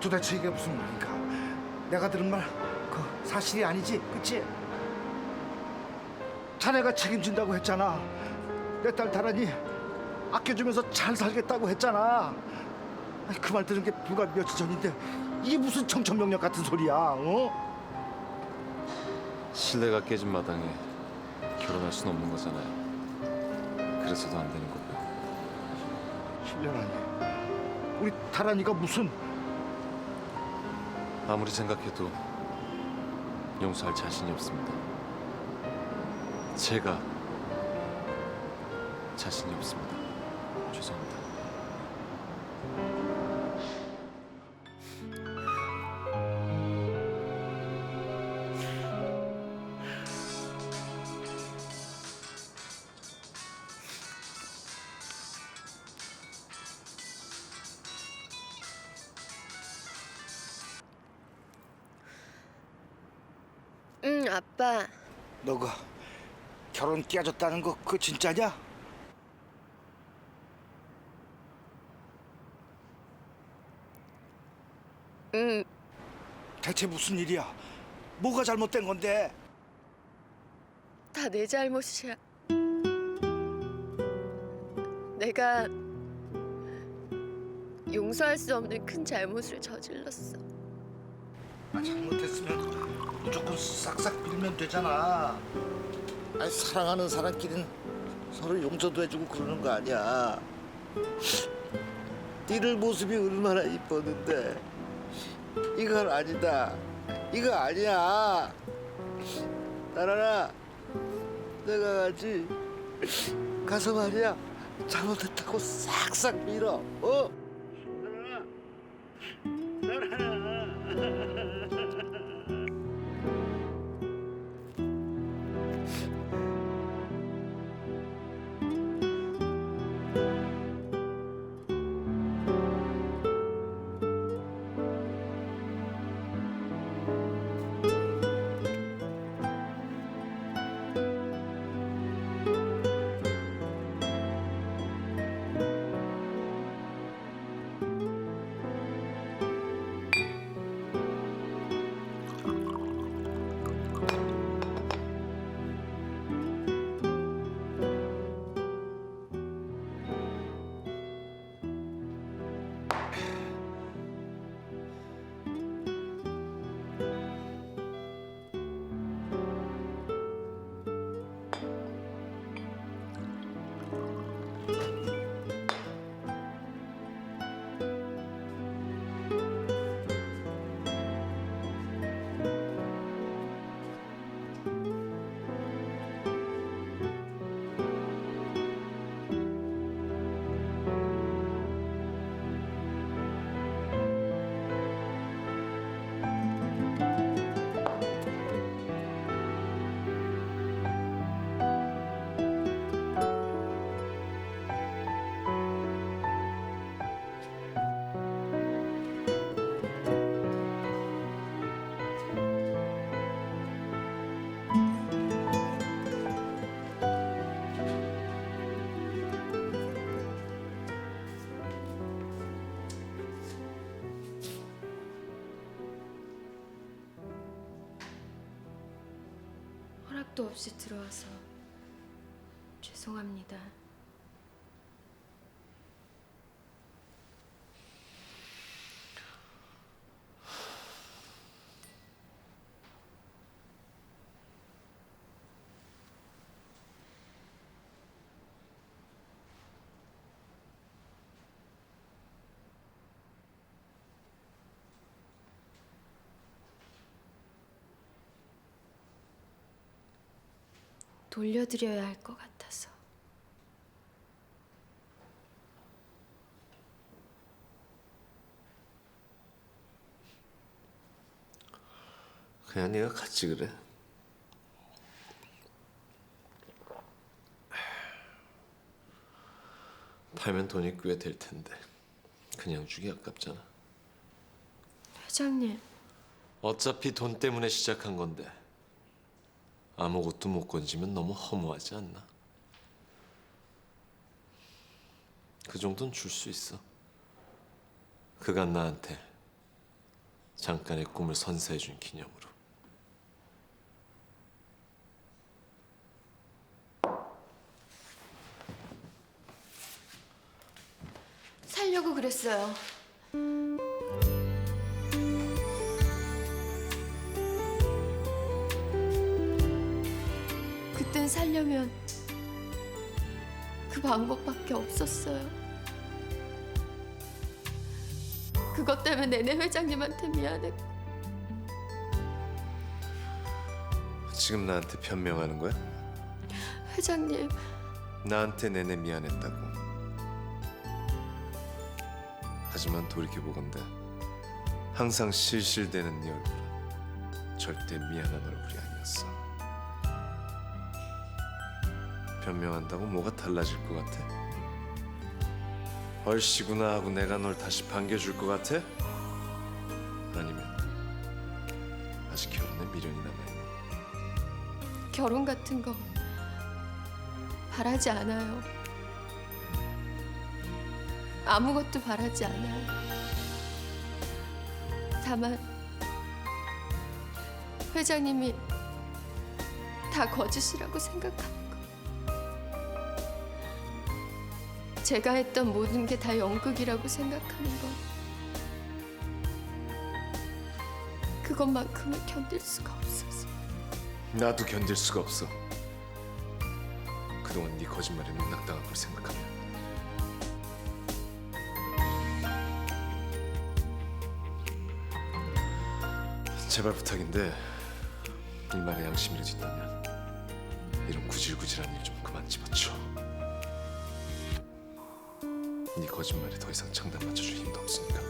도대체 이게 무슨 말인가? 내가 들은 말 그 사실이 아니지, 그치? 자네가 책임진다고 했잖아. 내 딸 다란이 아껴주면서 잘 살겠다고 했잖아. 그 말 들은 게 불과 며칠 전인데 이게 무슨 청천명령 같은 소리야, 어? 신뢰가 깨진 마당에 결혼할 순 없는 거잖아요. 그래서도 안 되는 거고요. 실례라니. 우리 다란이가 무슨 아무리 생각해도 용서할 자신이 없습니다. 제가 자신이 없습니다. 죄송합니다. 아빠. 너가 결혼 깨졌다는 거 그거 진짜냐? 응, 대체 무슨 일이야? 뭐가 잘못된 건데? 다 내 잘못이야. 내가 용서할 수 없는 큰 잘못을 저질렀어. 아, 잘못했으면 무조건 싹싹 빌면 되잖아. 아니 사랑하는 사람끼리는 서로 용서도 해주고 그러는 거 아니야. 니들 모습이 얼마나 이뻤는데 이건 아니다. 이거 아니야. 나라라 내가 같이 가서 말이야 잘못했다고 싹싹 밀어. 어? 나라라. 나라라. money. 허락도 없이 들어와서 죄송합니다. 돌려드려야 할 것 같아서. 그냥 네가 같이 그래. 팔면 돈이 꽤 될 텐데 그냥 주기 아깝잖아. 회장님, 어차피 돈 때문에 시작한 건데 아무것도 못 건지면 너무 허무하지 않나? 그 정도는 줄 수 있어. 그간 나한테 잠깐의 꿈을 선사해준 기념으로. 살려고 그랬어요. 살려면 그 방법밖에 없었어요. 그것 때문에 내내 회장님한테 미안했고 지금 나한테 변명하는 거야? 회장님 나한테 내내 미안했다고. 하지만 돌이켜보건대 항상 실실대는 네 얼굴은 절대 미안한 얼굴이 아니었 변명한다고 뭐가 달라질 것 같아? 얼씨구나 하고 내가 널 다시 반겨줄 것 같아? 아니면 아직 결혼에 미련이 남아있나? 결혼 같은 거 바라지 않아요. 아무것도 바라지 않아요. 다만 회장님이 다 거짓이라고 거. 제가 했던 모든 게 다 연극이라고 생각하는 거. 그것만큼은 견딜 수가 없어서. 나도 견딜 수가 없어. 그동안 네 거짓말에 농락당한 걸 생각하면 제발 부탁인데 이 말에 양심이라도 있다면 이런 구질구질한 일 좀 그만 집어쳐. 네 거짓말에 더 이상 장단 맞춰줄 힘도 없으니까.